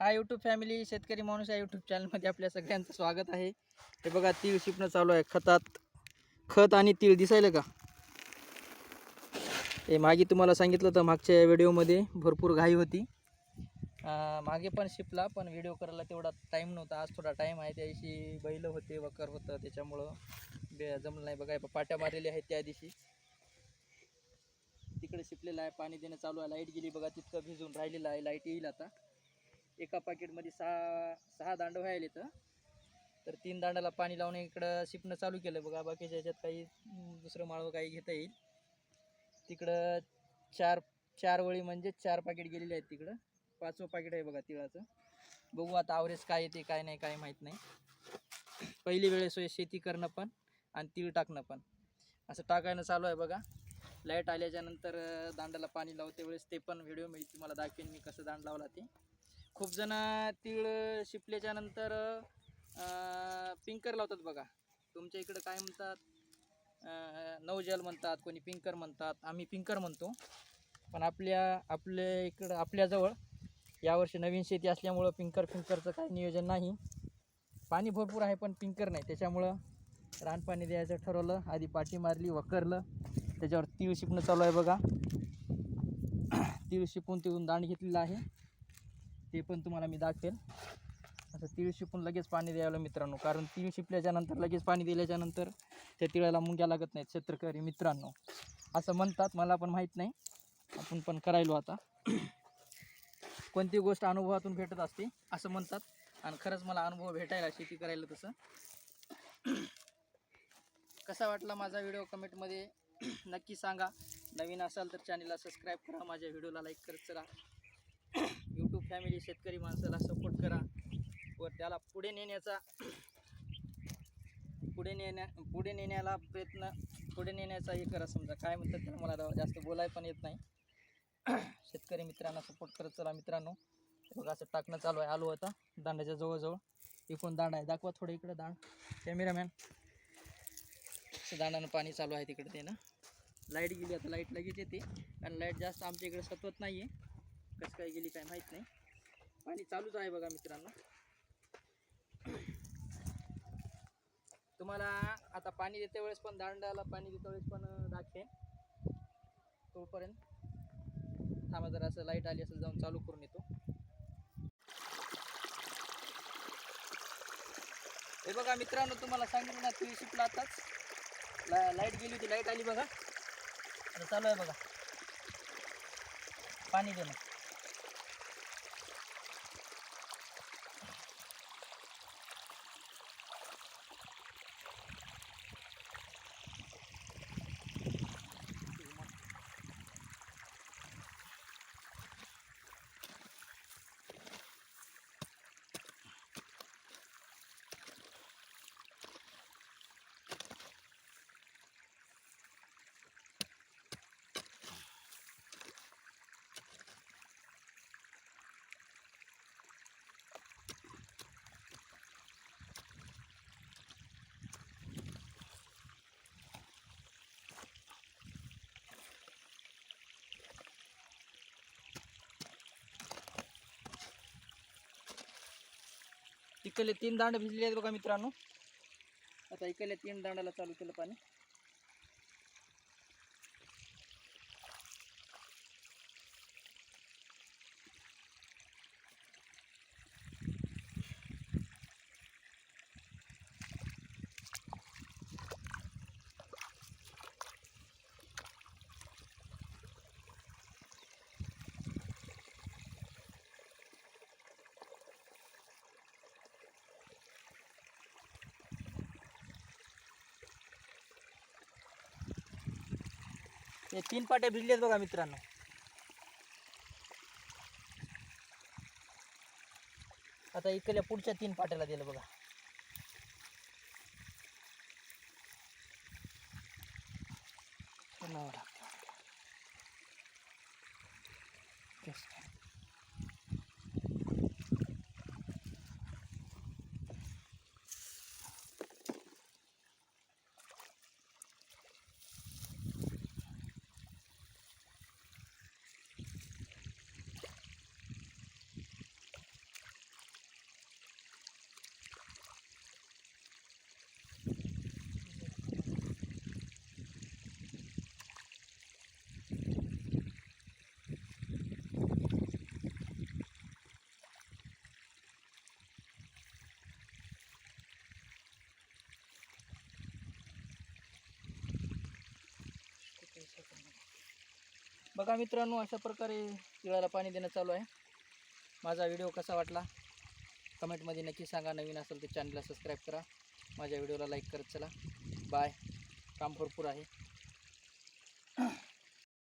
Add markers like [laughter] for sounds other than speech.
हा YouTube family शेतकरी माणूस या यूट्यूब चॅनलमध्ये आपल्या सगळ्यांचं स्वागत आहे. हे बघा तीळ शिपणं चालू आहे खतात. खत आणि तीळ दिसायलं का? हे मागे तुम्हाला सांगितलं तर मागच्या व्हिडिओमध्ये भरपूर घाई होती. मागे पण शिपला पण व्हिडिओ करायला तेवढा टाईम नव्हता. आज थोडा टाईम आहे. त्या दिवशी बैल होते वकर होतं त्याच्यामुळं बे जमलं नाही. बघा पाट्या मारलेल्या आहेत त्या दिवशी. तिकडे शिपलेलं आहे. पाणी देणं चालू आहे. लाइट गेली. बघा तितकं भिजून राहिलेलं आहे. लाइट येईल आता. एका पाकिटमध्ये सहा सहा दांड व्हायला तर तर तीन दांडाला पाणी लावून इकडं शिपणं चालू केलं बघा. बाकीच्या ह्याच्यात काही दुसरं माळवं काही घेता येईल. तिकडं चार चार वळी म्हणजे चार पाकिट गेलेले आहेत तिकडं. पाचवं पाकिट आहे बघा तिळाचं. बघू आता आवरेज काय येते काय नाही काय माहीत नाही. पहिली वेळेस शेती करणं पण आणि तीळ टाकणं पण. असं टाकायला चालू आहे बघा. लाइट आल्याच्यानंतर दांडाला पाणी लावते वेळेस ते पण व्हिडिओ मी तुम्हाला दाखवेन मी कसं दांड लावला ते. खूप जण तीळ शिपल्याच्या नंतर पिंकर लावतात बघा. तुमच्या इकडं काय म्हणतात? नवजल म्हणतात कोणी पिंकर म्हणतात आम्ही पिंकर म्हणतो. पण आपल्या आपल्या इकडं आपल्याजवळ यावर्षी नवीन शेती असल्यामुळं पिंकर पिंकरचं काही नियोजन नाही. पाणी भरपूर आहे पण पिंकर नाही. त्याच्यामुळं रानपाणी द्यायचं ठरवलं. आधी पाठी मारली वकरलं त्याच्यावर तीळ शिपणं चालू आहे बघा. तीळ शिपून तिथून दांड घेतलेला आहे. ते पण तुम्हाला मी दाखवेल असं तीळ शिपून लगेच पाणी द्यायला मित्रांनो कारण तीळ शिपल्याच्यानंतर लगेच पाणी दिल्याच्यानंतर त्या तिळाला मुंग्या लागत नाहीत शेतकरी मित्रांनो. असं म्हणतात मला पण माहीत नाही. आपण पण करायलो आता. कोणती गोष्ट अनुभवातून भेटत असते असं म्हणतात. आणि खरंच मला अनुभव भेटायला शेती करायला तसं. कसा वाटला माझा व्हिडिओ? कमेंटमध्ये नक्की सांगा. नवीन असाल तर चॅनलला सबस्क्राईब करा. माझ्या व्हिडिओला लाईक करत चला. यूट्यूब फॅमिली शेतकरी माणसाला सपोर्ट करा. व त्याला पुढे नेण्याचा पुढे नेण्या पुढे नेण्याला प्रयत्न पुढे नेण्याचा हे करा समजा. काय म्हणतात त्याला? मला जास्त बोलाय पण येत नाही. [clears throat] शेतकरी मित्रांना सपोर्ट करत चला मित्रांनो. बघा असं टाकणं चालू आहे. आलो होता दांडाच्या जवळजवळ. इकडून दांड आहे. दाखवा थोडं इकडं दांड. कॅमेरामॅन असं दांडानं पाणी चालू आहे तिकडे ते ना. लाइट गेली आता लाइट लगेच येते. कारण लाइट जास्त आमच्या इकडे सतवत नाही आहे कसं काय गेली काय माहीत नाही. पाणी चालूच आहे बघा मित्रांनो. तुम्हाला आता पाणी देते वेळेस पण दांडाला पाणी देते वेळेस पण दाखेन तोपर्यंत थांबा जरा असं लाइट आली असेल जाऊन चालू करून येतो. हे बघा मित्रांनो तुम्हाला सांगितलं ना तुळशी शिपला आताच. ला लाइट गेली होती लाइट आली बघा. आता चालू आहे बघा. पाणी देणं. इकडले तीन दांड भिजले आहेत बघा मित्रांनो. आता इकडल्या तीन दांडाला चालू केलं पाणी. हे तीन पाट्या भिजलेत बघा मित्रांनो. आता इकडल्या पुढच्या तीन पाट्याला दिलं बघा. पुन्हा बघा मित्रांनो अशा प्रकारे तिळाला पाणी देणं चालू आहे. माझा व्हिडिओ कसा वाटला? कमेंटमध्ये नक्की सांगा. नवीन असेल तर चॅनलला सबस्क्राईब करा. माझ्या व्हिडिओला लाईक करत चला. बाय काम भरपूर आहे.